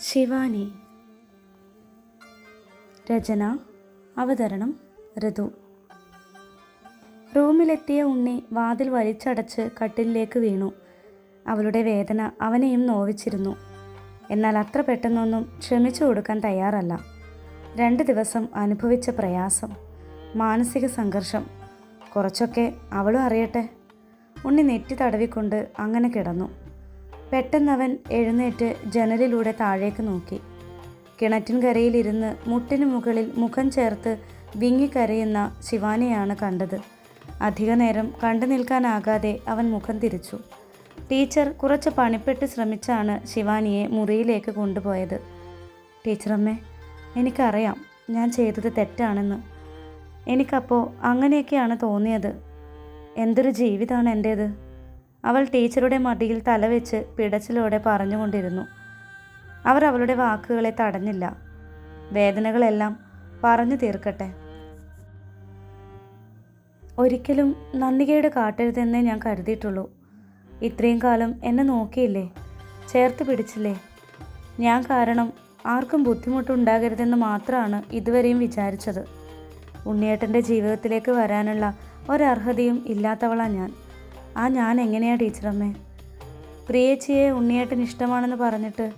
ശിവാനി. രചന അവതരണം ഋതു. റൂമിലെത്തിയ ഉണ്ണി വാതിൽ വലിച്ചടച്ച് കട്ടിലിലേക്ക് വീണു. അവളുടെ വേദന അവനെയും നോവിച്ചിരുന്നു. എന്നാൽ അത്ര പെട്ടെന്നൊന്നും ക്ഷമിച്ചു കൊടുക്കാൻ തയ്യാറല്ല. രണ്ട് ദിവസം അനുഭവിച്ച പ്രയാസം മാനസിക സംഘർഷം കുറച്ചൊക്കെ അവളും അറിയട്ടെ. ഉണ്ണി നെറ്റി തടവിക്കൊണ്ട് അങ്ങനെ കിടന്നു. പെട്ടെന്നവൻ എഴുന്നേറ്റ് ജനലിലൂടെ താഴേക്ക് നോക്കി. കിണറ്റിൻകരയിലിരുന്ന് മുട്ടിനു മുകളിൽ മുഖം ചേർത്ത് വിങ്ങിക്കരയുന്ന ശിവാനെയാണ് കണ്ടത്. അധിക നേരം കണ്ടു നിൽക്കാനാകാതെ അവൻ മുഖം തിരിച്ചു. ടീച്ചർ കുറച്ച് പണിപ്പെട്ട് ശ്രമിച്ചാണ് ശിവാനിയെ മുറിയിലേക്ക് കൊണ്ടുപോയത്. ടീച്ചറമ്മേ എനിക്കറിയാം ഞാൻ ചെയ്തത് തെറ്റാണെന്ന്. എനിക്കപ്പോൾ അങ്ങനെയൊക്കെയാണ് തോന്നിയത്. എന്തൊരു ജീവിതമാണ് എന്റേത് അവൾ ടീച്ചറുടെ മടിയിൽ തലവെച്ച് പിടച്ചിലോടെ പറഞ്ഞുകൊണ്ടിരുന്നു. അവർ അവളുടെ വാക്കുകളെ തടഞ്ഞില്ല. വേദനകളെല്ലാം പറഞ്ഞു തീർക്കട്ടെ. ഒരിക്കലും നന്ദികയുടെ കാട്ടരുതെന്നേ ഞാൻ കരുതിയിട്ടുള്ളൂ. ഇത്രയും കാലം എന്നെ നോക്കിയില്ലേ? ചേർത്ത് പിടിച്ചില്ലേ? ഞാൻ കാരണം ആർക്കും ബുദ്ധിമുട്ടുണ്ടാകരുതെന്ന് മാത്രമാണ് ഇതുവരെയും വിചാരിച്ചത്. ഉണ്ണിയേട്ടന്റെ ജീവിതത്തിലേക്ക് വരാനുള്ള ഒരർഹതയും ഇല്ലാത്തവളാണ് ഞാൻ. ആ ഞാൻ എങ്ങനെയാണ് ടീച്ചറമ്മേ? പ്രിയേച്ചിയെ ഉണ്ണിയേട്ടൻ ഇഷ്ടമാണെന്ന് പറഞ്ഞിട്ട്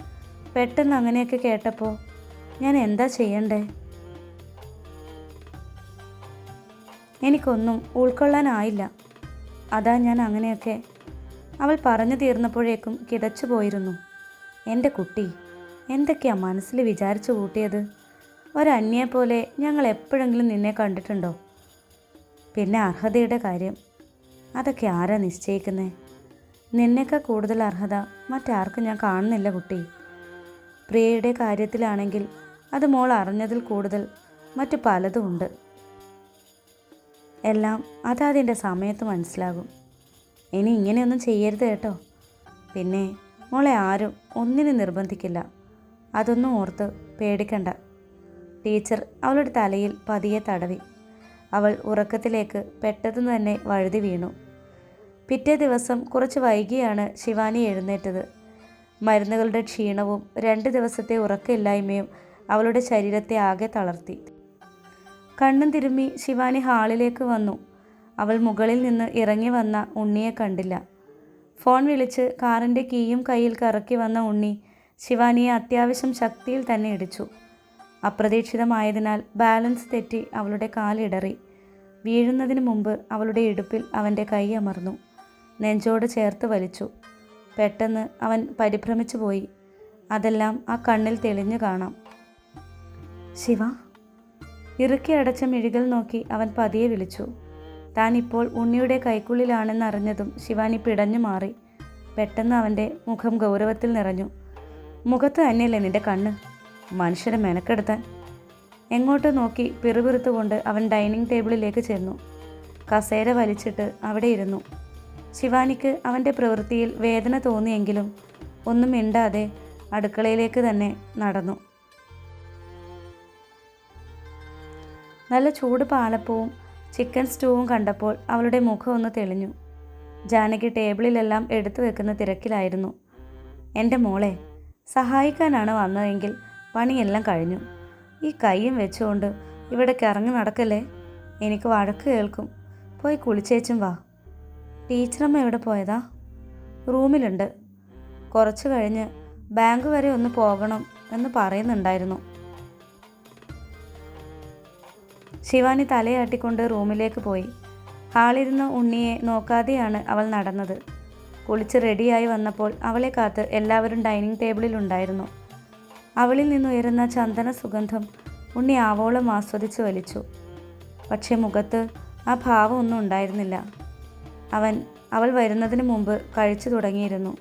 പെട്ടെന്ന് അങ്ങനെയൊക്കെ കേട്ടപ്പോൾ ഞാൻ എന്താ ചെയ്യണ്ടേ? എനിക്കൊന്നും ഉൾക്കൊള്ളാനായില്ല. അതാ ഞാൻ അങ്ങനെയൊക്കെ അവൾ പറഞ്ഞു തീർന്നപ്പോഴേക്കും കിടച്ചു പോയിരുന്നു. എന്റെ കുട്ടി എന്തൊക്കെയാ മനസ്സിൽ വിചാരിച്ചു കൂട്ടിയത്? ഒരന്യെ പോലെ ഞങ്ങൾ എപ്പോഴെങ്കിലും നിന്നെ കണ്ടിട്ടുണ്ടോ? പിന്നെ അർഹതയുടെ കാര്യം അതൊക്കെ ആരാ നിശ്ചയിക്കുന്നേ? നിന്നേക്കാൾ കൂടുതൽ അർഹത മറ്റാർക്കും ഞാൻ കാണുന്നില്ല കുട്ടി. പ്രിയയുടെ കാര്യത്തിലാണെങ്കിൽ അത് മോൾ അറിഞ്ഞതിൽ കൂടുതൽ മറ്റു പലതും ഉണ്ട്. എല്ലാം അതതിന്റെ സമയത്ത് മനസ്സിലാകും. ഇനി ഇങ്ങനെയൊന്നും ചെയ്യരുത് കേട്ടോ. പിന്നെ മോളെ ആരും ഒന്നിനും നിർബന്ധിക്കില്ല. അതൊന്നും ഓർത്ത് പേടിക്കണ്ട. ടീച്ചർ അവളുടെ തലയിൽ പതിയെ തടവി. അവൾ ഉറക്കത്തിലേക്ക് പെട്ടെന്ന് തന്നെ വഴുതി വീണു. പിറ്റേ ദിവസം കുറച്ച് വൈകിയാണ് ശിവാനി എഴുന്നേറ്റത്. മരുന്നുകളുടെ ക്ഷീണവും രണ്ട് ദിവസത്തെ ഉറക്കമില്ലായ്മയും അവളുടെ ശരീരത്തെ ആകെ തളർത്തി. കണ്ണും തിരുമ്മി ശിവാനി ഹാളിലേക്ക് വന്നു. അവൾ മുകളിൽ നിന്ന് ഇറങ്ങി വന്ന ഉണ്ണിയെ കണ്ടില്ല. ഫോൺ വിളിച്ച് കാറിന്റെ കീയും കയ്യിൽ കറക്കി വന്ന ഉണ്ണി ശിവാനിയെ അത്യാവശ്യം ശക്തിയിൽ തന്നെ ഇടിച്ചു. അപ്രതീക്ഷിതമായതിനാൽ ബാലൻസ് തെറ്റി അവളുടെ കാലിടറി. വീഴുന്നതിന് മുമ്പ് അവളുടെ ഇടുപ്പിൽ അവന്റെ കൈ അമർന്നു. നെഞ്ചോട് ചേർത്ത് വലിച്ചു. പെട്ടെന്ന് അവൻ പരിഭ്രമിച്ചു പോയി. അതെല്ലാം ആ കണ്ണിൽ തെളിഞ്ഞു കാണാം. ശിവ? ഇറുക്കി അടച്ച മിഴികൾ നോക്കി അവൻ പതിയെ വിളിച്ചു. താൻ ഇപ്പോൾ ഉണ്ണിയുടെ കൈക്കുള്ളിലാണെന്നറിഞ്ഞതും ശിവാനി പിടഞ്ഞു മാറി. പെട്ടെന്ന് അവന്റെ മുഖം ഗൗരവത്തിൽ നിറഞ്ഞു. മുഖത്ത് തന്നെയല്ലേ നിന്റെ കണ്ണ്? മനുഷ്യരെ മെനക്കെടുത്താൻ. എങ്ങോട്ട് നോക്കി പിറുപിറുത്തുകൊണ്ട് അവൻ ഡൈനിങ് ടേബിളിലേക്ക് ചെന്നു. കസേര വലിച്ചിട്ട് അവിടെ ഇരുന്നു. ശിവാനിക്ക് അവന്റെ പ്രവൃത്തിയിൽ വേദന തോന്നിയെങ്കിലും ഒന്നും മിണ്ടാതെ അടുക്കളയിലേക്ക് തന്നെ നടന്നു. നല്ല ചൂട് പാലപ്പവും ചിക്കൻ സ്റ്റൂവും കണ്ടപ്പോൾ അവളുടെ മുഖം ഒന്ന് തെളിഞ്ഞു. ജാനകി ടേബിളിലെല്ലാം എടുത്തു വെക്കുന്ന തിരക്കിലായിരുന്നു. എന്റെ മോളെ സഹായിക്കാനാണ് വന്നതെങ്കിൽ പണിയെല്ലാം കഴിഞ്ഞു. ഈ കൈയും വെച്ചുകൊണ്ട് ഇവിടെ കിറങ്ങി നടക്കല്ലേ? എനിക്ക് വഴക്ക് കേൾക്കും. പോയി കുളിച്ചേച്ചും വാ. ടീച്ചറമ്മ എവിടെ പോയതാ? റൂമിലുണ്ട്. കുറച്ച് കഴിഞ്ഞ് ബാങ്ക് വരെ ഒന്ന് പോകണം എന്ന് പറയുന്നുണ്ടായിരുന്നു. ശിവാനി തലയാട്ടിക്കൊണ്ട് റൂമിലേക്ക് പോയി. ഹാളിരുന്ന ഉണ്ണിയെ നോക്കാതെയാണ് അവൾ നടന്നത്. കുളിച്ച് റെഡിയായി വന്നപ്പോൾ അവളെ കാത്ത് എല്ലാവരും ഡൈനിങ് ടേബിളിലുണ്ടായിരുന്നു. അവളിൽ നിന്നുയരുന്ന ചന്ദന സുഗന്ധം ഉണ്ണി ആവോളം ആസ്വദിച്ച് വലിച്ചു. പക്ഷേ മുഖത്ത് ആ ഭാവം ഒന്നും ഉണ്ടായിരുന്നില്ല. അവൻ അവൾ വരുന്നതിന് മുമ്പ് കഴിച്ചു തുടങ്ങിയിരുന്നു.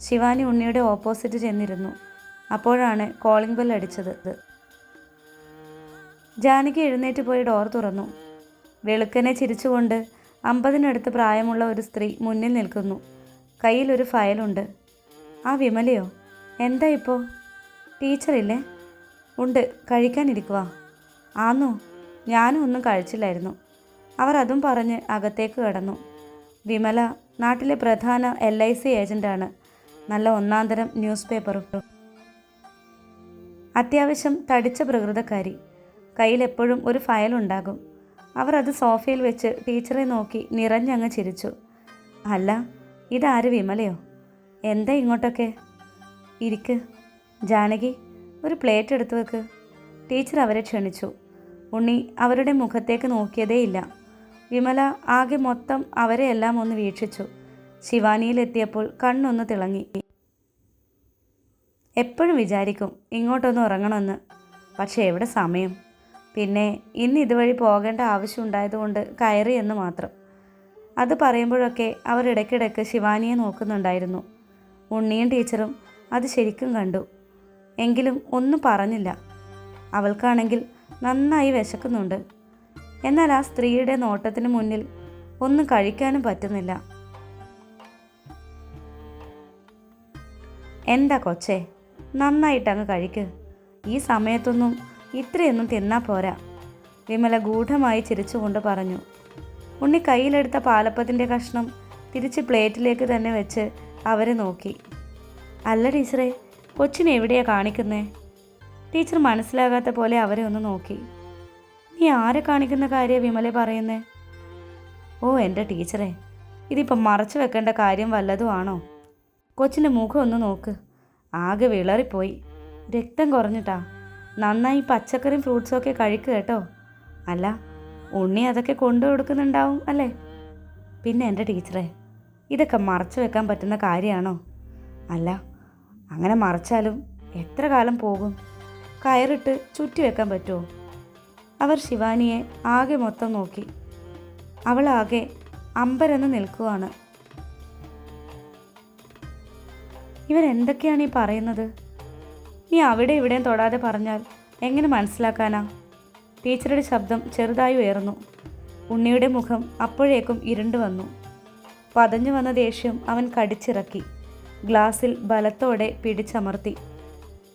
ശിവാനി ഉണ്ണിയുടെ ഓപ്പോസിറ്റ് ചെന്നിരുന്നു. അപ്പോഴാണ് കോളിംഗ് ബെൽ അടിച്ചത്. ജാനകി എഴുന്നേറ്റ് പോയി ഡോർ തുറന്നു. വെളുക്കനെ ചിരിച്ചുകൊണ്ട് അമ്പതിനടുത്ത് പ്രായമുള്ള ഒരു സ്ത്രീ മുന്നിൽ നിൽക്കുന്നു. കയ്യിൽ ഒരു ഫയലുണ്ട്. ആ വിമലയോ? എന്താ ഇപ്പോൾ ടീച്ചറില്ലേ? ഉണ്ട് കഴിക്കാനിരിക്കുക ആന്നോ ഞാനും ഒന്നും കഴിച്ചില്ലായിരുന്നു. അവർ അതും പറഞ്ഞ് അകത്തേക്ക് കടന്നു. വിമല നാട്ടിലെ പ്രധാന എൽ ഐ സി ഏജന്റാണ് നല്ല ഒന്നാന്തരം ന്യൂസ് പേപ്പറും അത്യാവശ്യം തടിച്ച പ്രകൃതക്കാരി. കയ്യിലെപ്പോഴും ഒരു ഫയൽ ഉണ്ടാകും അവർ അത് സോഫയിൽ വെച്ച് ടീച്ചറെ നോക്കി നിറഞ്ഞങ്ങ് ചിരിച്ചു. അല്ല ഇതാര് വിമലയോ? എന്താ ഇങ്ങോട്ടൊക്കെ? ഇരിക്ക്. ജാനകി ഒരു പ്ലേറ്റ് എടുത്തു വെക്ക്. ടീച്ചർ അവരെ ക്ഷണിച്ചു. ഉണ്ണി അവരുടെ മുഖത്തേക്ക് നോക്കിയതേയില്ല. വിമല ആകെ മൊത്തം അവരെ എല്ലാം ഒന്ന് വീക്ഷിച്ചു. ശിവാനിയിലെത്തിയപ്പോൾ കണ്ണൊന്ന് തിളങ്ങി. എപ്പോഴും വിചാരിക്കും ഇങ്ങോട്ടൊന്ന് ഉറങ്ങണമെന്ന്. പക്ഷേ എവിടെ സമയം? പിന്നെ ഇന്ന് ഇതുവഴി പോകേണ്ട ആവശ്യമുണ്ടായതുകൊണ്ട് കയറി എന്ന് മാത്രം. അത് പറയുമ്പോഴൊക്കെ അവർ ഇടയ്ക്കിടയ്ക്ക് ശിവാനിയെ നോക്കുന്നുണ്ടായിരുന്നു. ഉണ്ണിയും ടീച്ചറും അത് ശരിക്കും കണ്ടു. എങ്കിലും ഒന്നും പറഞ്ഞില്ല. അവൾക്കാണെങ്കിൽ നന്നായി വിശക്കുന്നുണ്ട്. എന്നാൽ ആ സ്ത്രീയുടെ നോട്ടത്തിന് മുന്നിൽ ഒന്നും കഴിക്കാനും പറ്റുന്നില്ല. എന്താ കൊച്ചേ നന്നായിട്ടങ്ങ് കഴിക്ക്. ഈ സമയത്തൊന്നും ഇത്രയൊന്നും തിന്നാ പോരാ. വിമല ഗൂഢമായി ചിരിച്ചുകൊണ്ട് പറഞ്ഞു. ഉണ്ണി കയ്യിലെടുത്ത പാലപ്പത്തിന്റെ കഷ്ണം തിരിച്ച് പ്ലേറ്റിലേക്ക് തന്നെ വെച്ച് അവരെ നോക്കി. അല്ല ടീച്ചറെ കൊച്ചിനെ എവിടെയാ കാണിക്കുന്നേ? ടീച്ചർ മനസ്സിലാകാത്ത പോലെ അവരെ ഒന്ന് നോക്കി. നീ ആരെ കാണിക്കുന്ന കാര്യം വിമലെ പറയുന്നേ? ഓ എന്റെ ടീച്ചറെ ഇതിപ്പം മറച്ചു വെക്കേണ്ട കാര്യം വല്ലതും ആണോ? കൊച്ചിന്റെ മുഖം ഒന്ന് നോക്ക്. ആകെ വിളറിപ്പോയി. രക്തം കുറഞ്ഞിട്ടാ. നന്നായി പച്ചക്കറിയും ഫ്രൂട്ട്സും ഒക്കെ കഴിക്കുക കേട്ടോ. അല്ല ഉണ്ണി അതൊക്കെ കൊണ്ടു കൊടുക്കുന്നുണ്ടാവും അല്ലേ? പിന്നെ എന്റെ ടീച്ചറെ ഇതൊക്കെ മറച്ചു വെക്കാൻ പറ്റുന്ന കാര്യമാണോ അല്ല അങ്ങനെ മറിച്ചാലും എത്ര കാലം പോകും? കയറിട്ട് ചുറ്റി വെക്കാൻ പറ്റുമോ? അവർ ശിവാനിയെ ആകെ മൊത്തം നോക്കി. അവളാകെ അമ്പരന്ന് നിൽക്കുവാണ്. ഇവരെന്തൊക്കെയാണ് ഈ പറയുന്നത്? നീ അവിടെ ഇവിടെയും തൊടാതെ പറഞ്ഞാൽ എങ്ങനെ മനസ്സിലാക്കാനാ? ടീച്ചറുടെ ശബ്ദം ചെറുതായി ഉയർന്നു. ഉണ്ണിയുടെ മുഖം അപ്പോഴേക്കും ഇരുണ്ടു വന്നു. പതഞ്ഞു വന്ന ദേഷ്യം അവൻ കടിച്ചിറക്കി. ഗ്ലാസ്സിൽ ബലത്തോടെ പിടിച്ചമർത്തി.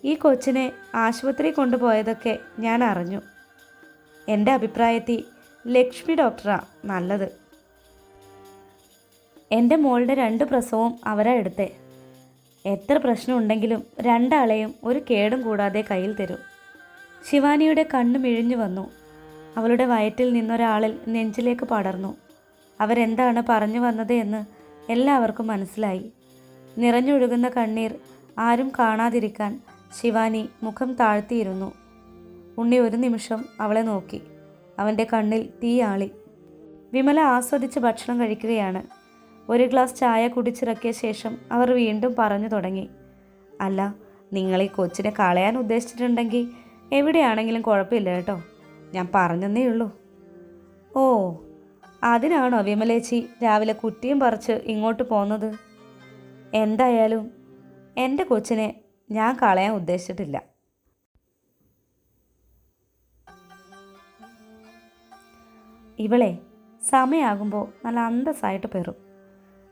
ഈ കൊച്ചിനെ ആശുപത്രി കൊണ്ടുപോയതൊക്കെ ഞാൻ അറിഞ്ഞു. എന്റെ അഭിപ്രായത്തിൽ ലക്ഷ്മി ഡോക്ടറാ നല്ലത്. എന്റെ മോളുടെ രണ്ട് പ്രസവവും അവരാ എടുത്തേ. എത്ര പ്രശ്നമുണ്ടെങ്കിലും രണ്ടാളെയും ഒരു കേടും കൂടാതെ കയ്യിൽ തരും. ശിവാനിയുടെ കണ്ണു മിഴിഞ്ഞു വന്നു. അവളുടെ വയറ്റിൽ നിന്നൊരാളിൽ നെഞ്ചിലേക്ക് പടർന്നു. അവരെന്താണ് പറഞ്ഞു വന്നത് എന്ന് എല്ലാവർക്കും മനസ്സിലായി. നിറഞ്ഞൊഴുകുന്ന കണ്ണീർ ആരും കാണാതിരിക്കാൻ ശിവാനി മുഖം താഴ്ത്തിയിരുന്നു. ഉണ്ണി ഒരു നിമിഷം അവളെ നോക്കി. അവന്റെ കണ്ണിൽ തീയാളി വിമല ആസ്വദിച്ച് ഭക്ഷണം കഴിക്കുകയാണ്. ഒരു ഗ്ലാസ് ചായ കുടിച്ചിറക്കിയ ശേഷം അവർ വീണ്ടും പറഞ്ഞു തുടങ്ങി. അല്ല നിങ്ങൾ ഈ കൊച്ചിനെ കളയാൻ ഉദ്ദേശിച്ചിട്ടുണ്ടെങ്കിൽ എവിടെയാണെങ്കിലും കുഴപ്പമില്ല കേട്ടോ. ഞാൻ പറഞ്ഞെന്നേ ഉള്ളൂ. ഓ അതിനാണോ വിമലേച്ചി രാവിലെ കുറ്റിയും പറിച്ച് ഇങ്ങോട്ട് പോന്നത്? എന്തായാലും എന്റെ കൊച്ചിനെ ഞാൻ കളയാൻ ഉദ്ദേശിച്ചിട്ടില്ല. ഇവളെ സമയമാകുമ്പോൾ നല്ല അന്തസ്സായിട്ട് പെറും.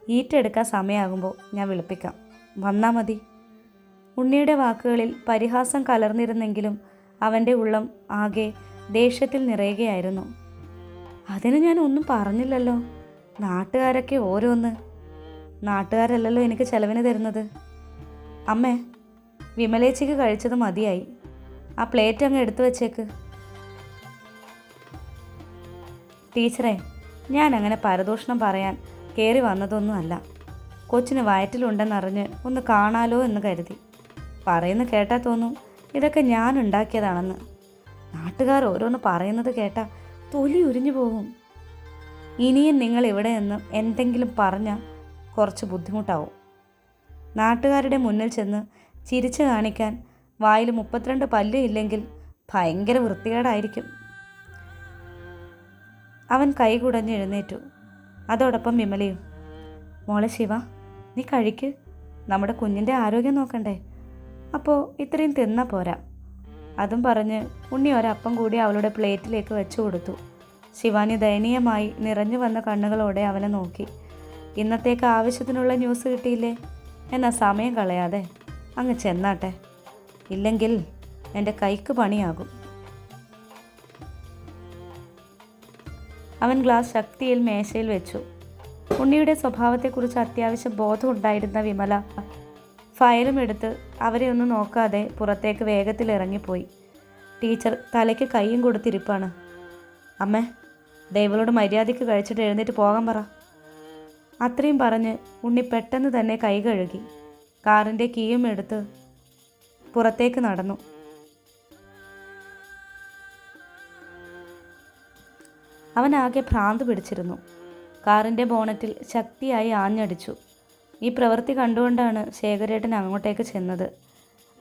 ഈറ്റെടുക്കാൻ സമയമാകുമ്പോൾ ഞാൻ വിളിപ്പിക്കാം. വന്നാൽ മതി. ഉണ്ണിയുടെ വാക്കുകളിൽ പരിഹാസം കലർന്നിരുന്നെങ്കിലും അവന്റെ ഉള്ളം ആകെ ദേഷ്യത്തിൽ നിറയുകയായിരുന്നു. അതിന് ഞാൻ ഒന്നും പറഞ്ഞില്ലല്ലോ. നാട്ടുകാരൊക്കെ ഓരോന്ന് നാട്ടുകാരല്ലല്ലോ എനിക്ക് ചെലവിന് തരുന്നത്. അമ്മേ വിമലേച്ചിക്ക് കഴിച്ചത് മതിയായി. ആ പ്ലേറ്റ് അങ്ങ് എടുത്തു വച്ചേക്ക്. ടീച്ചറെ ഞാൻ അങ്ങനെ പരദൂഷണം പറയാൻ കയറി വന്നതൊന്നുമല്ല കൊച്ചിന് വയറ്റിലുണ്ടെന്നറിഞ്ഞ് ഒന്ന് കാണാലോ എന്ന് കരുതി. പറയുന്ന കേട്ടാൽ തോന്നും ഇതൊക്കെ ഞാൻ ഉണ്ടാക്കിയതാണെന്ന്. നാട്ടുകാർ ഓരോന്ന് പറയുന്നത് കേട്ടാൽ തൊലി ഉരിഞ്ഞു പോകും. ഇനിയും നിങ്ങൾ ഇവിടെ എന്തെങ്കിലും പറഞ്ഞാൽ കുറച്ച് ബുദ്ധിമുട്ടാവും. നാട്ടുകാരുടെ മുന്നിൽ ചെന്ന് ചിരിച്ചു കാണിക്കാൻ വായിൽ മുപ്പത്തിരണ്ട് പല്ല് ഇല്ലെങ്കിൽ ഭയങ്കര വൃത്തികേടായിരിക്കും. അവൻ കൈകുടഞ്ഞ് എഴുന്നേറ്റു. അതോടൊപ്പം വിമലയും മോളെ ശിവ നീ കഴിക്ക്. നമ്മുടെ കുഞ്ഞിന്റെ ആരോഗ്യം നോക്കണ്ടേ. അപ്പോൾ ഇത്രയും തിന്നാ പോരാ. അതും പറഞ്ഞ് ഉണ്ണി ഒരപ്പം കൂടി അവളുടെ പ്ലേറ്റിലേക്ക് വെച്ചു കൊടുത്തു. ശിവാനി ദയനീയമായി നിറഞ്ഞു വന്ന കണ്ണുകളോടെ അവനെ നോക്കി. ഇന്നത്തേക്ക് ആവശ്യത്തിനുള്ള ന്യൂസ് കിട്ടിയില്ലേ? എന്നാ സമയം കളയാതെ അങ്ങ് ചെന്നാട്ടെ. ഇല്ലെങ്കിൽ എന്റെ കൈക്ക് പണിയാകും. അവൻ ഗ്ലാസ് ശക്തിയിൽ മേശയിൽ വെച്ചു. ഉണ്ണിയുടെ സ്വഭാവത്തെക്കുറിച്ച് അത്യാവശ്യം ബോധമുണ്ടായിരുന്ന വിമല ഫയലും എടുത്ത് അവരെ ഒന്നും നോക്കാതെ പുറത്തേക്ക് വേഗത്തിൽ ഇറങ്ങിപ്പോയി. ടീച്ചർ തലയ്ക്ക് കൈയും കൊടുത്തിരിപ്പാണ്. അമ്മേ ദൈവളോട് മര്യാദയ്ക്ക് കഴിച്ചിട്ട് എഴുന്നേറ്റ് പോകാൻ പറ. അത്രയും പറഞ്ഞ് ഉണ്ണി പെട്ടെന്ന് തന്നെ കൈ കഴുകി. കാറിന്റെ കീയും എടുത്ത് പുറത്തേക്ക് നടന്നു. അവനാകെ ഭ്രാന്ത് പിടിച്ചിരുന്നു. കാറിന്റെ ബോണറ്റിൽ ശക്തിയായി ആഞ്ഞടിച്ചു. ഈ പ്രവൃത്തി കണ്ടുകൊണ്ടാണ് ശേഖരേട്ടൻ അങ്ങോട്ടേക്ക് ചെന്നത്.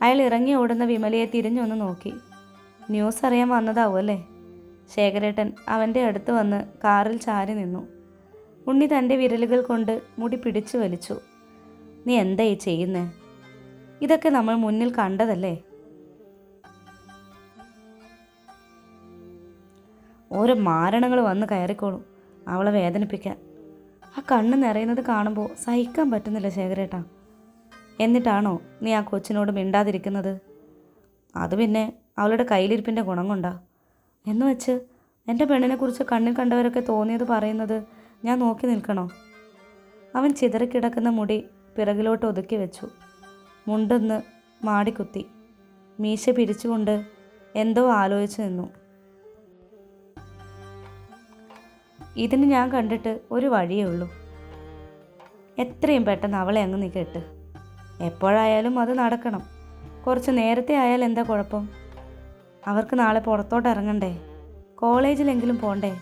അയാൾ ഇറങ്ങി ഓടുന്ന വിമലയെ തിരിഞ്ഞൊന്ന് നോക്കി. ന്യൂസ് അറിയാൻ വന്നതാവുമല്ലേ ശേഖരേട്ടൻ അവന്റെ അടുത്ത് വന്ന് കാറിൽ ചാരി നിന്നു. ഉണ്ണി തന്റെ വിരലുകൾ കൊണ്ട് മുടി പിടിച്ചു വലിച്ചു. നീ എന്താ ഈ ചെയ്യുന്നേ? ഇതൊക്കെ നമ്മൾ മുന്നിൽ കണ്ടതല്ലേ? ഓരോ മാരണങ്ങൾ വന്ന് കയറിക്കോളും അവളെ വേദനിപ്പിക്കാൻ. ആ കണ്ണ് നിറയുന്നത് കാണുമ്പോൾ സഹിക്കാൻ പറ്റുന്നില്ല ശേഖരേട്ടാ. എന്നിട്ടാണോ നീ ആ കൊച്ചിനോട് മിണ്ടാതിരിക്കുന്നത്? അത് പിന്നെ അവളുടെ കയ്യിലിരിപ്പിന്റെ ഗുണം കൊണ്ടാ എന്ന് വെച്ച് എന്റെ പെണ്ണിനെക്കുറിച്ച് കണ്ണിൽ കണ്ടവരൊക്കെ തോന്നിയത് പറയുന്നത് ഞാൻ നോക്കി നിൽക്കണോ? അവൻ ചിതറിക്കിടക്കുന്ന മുടി പിറകിലോട്ട് ഒതുക്കി വെച്ചു. മുണ്ടൊന്ന് മാടിക്കുത്തി. മീശ പിരിച്ചുകൊണ്ട് എന്തോ ആലോചിച്ചു നിന്നു. ഇതിന് ഞാൻ കണ്ടിട്ട് ഒരു വഴിയേ ഉള്ളൂ. എത്രയും പെട്ടെന്ന് അവളെ അങ്ങ് നീ കെട്ട് എപ്പോഴായാലും അത് നടക്കണം. കുറച്ച് നേരത്തെ ആയാൽ എന്താ കുഴപ്പം? അവർക്ക് നാളെ പുറത്തോട്ട് ഇറങ്ങണ്ടേ? കോളേജിലെങ്കിലും പോണ്ടേ?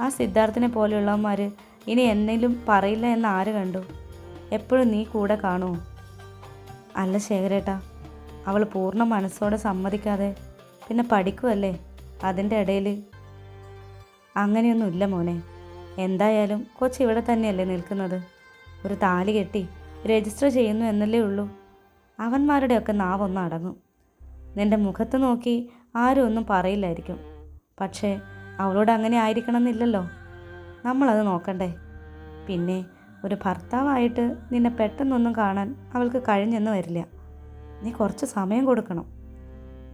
ആ സിദ്ധാർത്ഥിനെ പോലെയുള്ളവന്മാർ ഇനി എന്തെങ്കിലും പറയില്ല എന്ന് ആര് കണ്ടു? എപ്പോഴും നീ കൂടെ കാണുമോ അല്ല ശേഖരേട്ടാ അവൾ പൂർണ മനസ്സോടെ സമ്മതിക്കാതെ പിന്നെ പഠിക്കുമല്ലേ അതിന്റെ ഇടയിൽ അങ്ങനെയൊന്നുമില്ല മോനെ. എന്തായാലും കൊച്ചി ഇവിടെ തന്നെയല്ലേ നിൽക്കുന്നത്. ഒരു താലി കെട്ടി രജിസ്റ്റർ ചെയ്യുന്നു എന്നല്ലേ ഉള്ളൂ. അവന്മാരുടെയൊക്കെ നാവൊന്നും അടങ്ങും. നിന്റെ മുഖത്ത് നോക്കി ആരും ഒന്നും പറയില്ലായിരിക്കും. പക്ഷേ അവളോട് അങ്ങനെ ആയിരിക്കണം എന്നില്ലല്ലോ നമ്മളത് നോക്കണ്ടേ. പിന്നെ ഒരു ഭർത്താവായിട്ട് നിന്നെ പെട്ടെന്നൊന്നും കാണാൻ അവൾക്ക് കഴിഞ്ഞെന്ന് വരില്ല. നീ കുറച്ച് സമയം കൊടുക്കണം.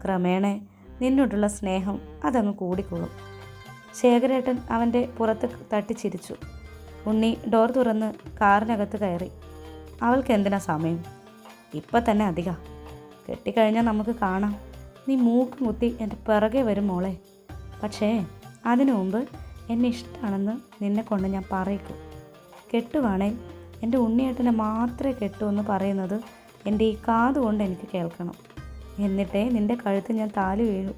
ക്രമേണ നിന്നോടുള്ള സ്നേഹം അതങ്ങ് കൂടിക്കോളും. ശേഖരേട്ടൻ അവന്റെ പുറത്ത് തട്ടി ചിരിച്ചു ഉണ്ണി ഡോർ തുറന്ന് കാറിനകത്ത് കയറി. അവൾക്ക് എന്തിനാ സമയം? ഇപ്പം തന്നെ അധികം. കെട്ടിക്കഴിഞ്ഞാൽ നമുക്ക് കാണാം. നീ മൂക്ക് മുത്തി എന്റെ പിറകെ വരും മോളെ. പക്ഷേ അതിനു മുമ്പ് എന്നെ ഇഷ്ടമാണെന്ന് നിന്നെ കൊണ്ട് ഞാൻ പറയിക്കും. കെട്ടുവാണേ എന്റെ ഉണ്ണിയേട്ടനെ മാത്രമേ കെട്ടൂ എന്ന് പറയുന്നത് എന്റെ ഈ കാത് കൊണ്ട് എനിക്ക് കേൾക്കണം. എന്നിട്ടേ നിന്റെ കഴുത്ത് ഞാൻ താലി വീഴും.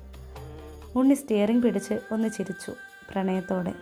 ഉണ്ണി സ്റ്റിയറിംഗ് പിടിച്ച് ഒന്ന് ചിരിച്ചു പ്രണയത്തോടെ.